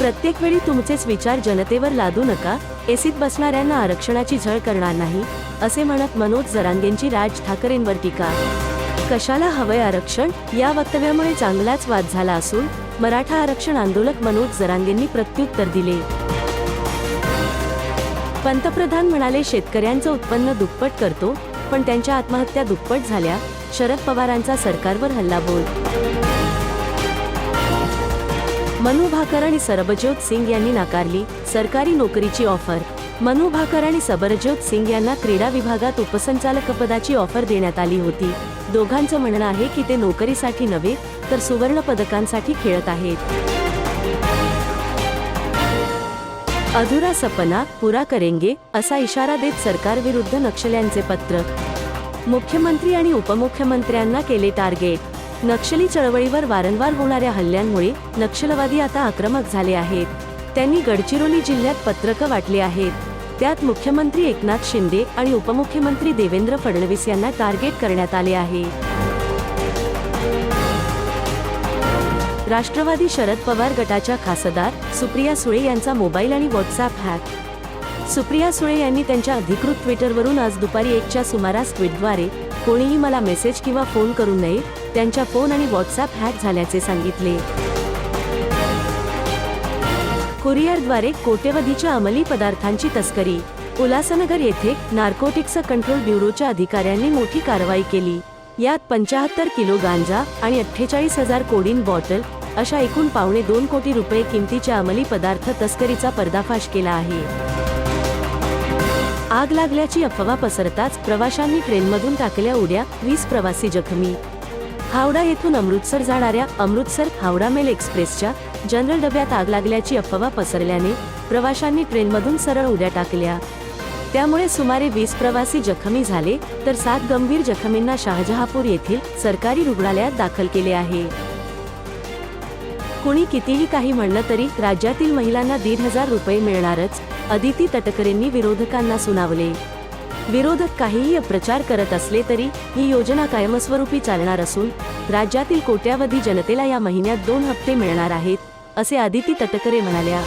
प्रत्येक वेळी तुमचेच विचार जनतेवर लादू नका एसीत बसणाऱ्यांना आरक्षणाची झळ करणार नाही असे म्हणत मनोज जरांगेंची राज ठाकरेंवर टीका. कशाला हवंय आरक्षण? या वक्तव्यामुळे चांगलाच वाद झाला असून मराठा आरक्षण आंदोलक मनोज जरांगेंनी प्रत्युत्तर दिले. पंतप्रधान म्हणाले शेतकऱ्यांचं उत्पन्न दुप्पट करतो पण त्यांच्या आत्महत्या दुप्पट झाल्या शरद पवारांचा सरकारवर हल्लाबोल मनु भाकर आणि सरबज्योत सिंग यांनी नाकारली सरकारी नोकरीची ऑफर. मनु भाकर आणि सबरजोत सिंग यांना क्रीडा विभागात उपसंचालकपदाची ऑफर देण्यात आली होती. दोघांचं म्हणणं आहे की ते नोकरीसाठी नव्हे तर सुवर्ण पदकांसाठी खेळत आहेत. अधुरा सपना पुरा करेंगे असा इशारा देत सरकारविरुद्ध नक्षल्यांचे पत्र. मुख्यमंत्री आणि उपमुख्यमंत्र्यांना केले टार्गेट. नक्षली चळवळीवर वारंवार होणाऱ्या हल्ल्यांमुळे नक्षलवादी आता आक्रमक झाले आहेत. त्यांनी गडचिरोली जिल्ह्यात पत्रकं वाटली आहेत. त्यात मुख्यमंत्री एकनाथ शिंदे आणि उपमुख्यमंत्री देवेंद्र फडणवीस यांना टार्गेट करण्यात आले आहे. राष्ट्रवादी शरद पवार गटाच्या खासदार सुप्रिया सुळे यांचा मोबाईल आणि व्हॉट्सअप हॅक. सुप्रिया सुळे यांनी त्यांच्या अधिकृत ट्विटरवरून आज दुपारी एकच्या सुमारास ट्विटद्वारे कोणीही मला मेसेज किंवा फोन करू नये त्यांच्या फोन आणि व्हॉट्सअप हॅक झाल्याचे सांगितले. कुरिअरद्वारे कोट्यवधीच्या अंमली पदार्थांची तस्करी. उल्हासनगर येथे नार्कोटिक्स कंट्रोल ब्युरोच्या अधिकाऱ्यांनी मोठी कारवाई केली. यात पंचाहत्तर किलो गांजा आणि अठ्ठेचाळीस हजार कोडीन बॉटल अशा एकूण पावणे दोन कोटी रुपये किमतीच्या अंमली पदार्थ तस्करीचा पर्दाफाश केला आहे. आग लागल्याची अफवा पसरताच प्रवाशांनी ट्रेनमधून टाकल्या उड्या वीस प्रवासी जखमी. हावडा येथून अमृतसर जाणाऱ्या अमृतसर हावडा मेल एक्सप्रेसच्या जनरल डब्यात आग लागल्याची अफवा पसरल्याने प्रवाशांनी ट्रेनमधून सरळ उड्या टाकल्या. त्यामुळे सुमारे वीस प्रवासी जखमी झाले तर सात गंभीर जखमींना शहाजहापूर येथील सरकारी रुग्णालयात दाखल केले आहे. कुणी कितीही काही म्हणलं तरी राज्यातील महिलांना दीड हजार रुपये मिळणारच अदिती तटकरेंनी विरोधकांना सुनावले. विरोधक काहीही प्रचार करत असले तरी ही योजना कायमस्वरूपी चालणार असून राज्यातील कोट्यावधी जनतेला या महिन्यात दोन हप्ते मिळणार आहेत असे आदिती तटकरे म्हणाल्या.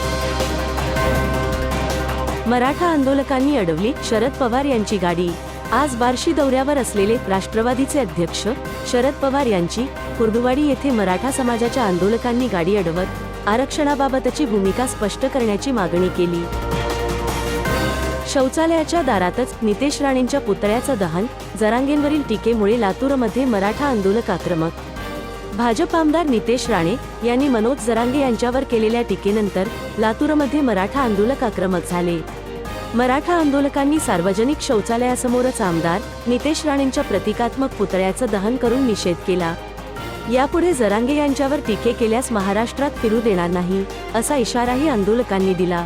मराठा आंदोलकांनी अडवली शरद पवार यांची गाडी. आज बार्शी दौऱ्यावर असलेले राष्ट्रवादीचे अध्यक्ष शरद पवार यांची कुर्डुवाडी येथे मराठा समाजाच्या आंदोलकांनी गाडी अडवत आरक्षणाबाबतची भूमिका स्पष्ट करण्याची मागणी केली. शौचालयाच्या दारातच नितेश राणेंच्या पुतळ्याचं दहन जरांगेंवरील टीकेमुळे लातूरमध्ये मराठा आंदोलक आक्रमक. भाजप आमदार नितेश राणे यांनी मनोज जरांगे यांच्यावर केलेल्या टीकेनंतर लातूरमध्ये मराठा आंदोलक आक्रमक झाले. मराठा आंदोलकांनी सार्वजनिक शौचालयासमोरच आमदार नितेश राणेंच्या प्रतिकात्मक पुतळ्याचं दहन करून निषेध केला. यापुढे जरांगे यांच्यावर टीके केल्यास महाराष्ट्रात फिरू देणार नाही असा इशाराही आंदोलकांनी दिला.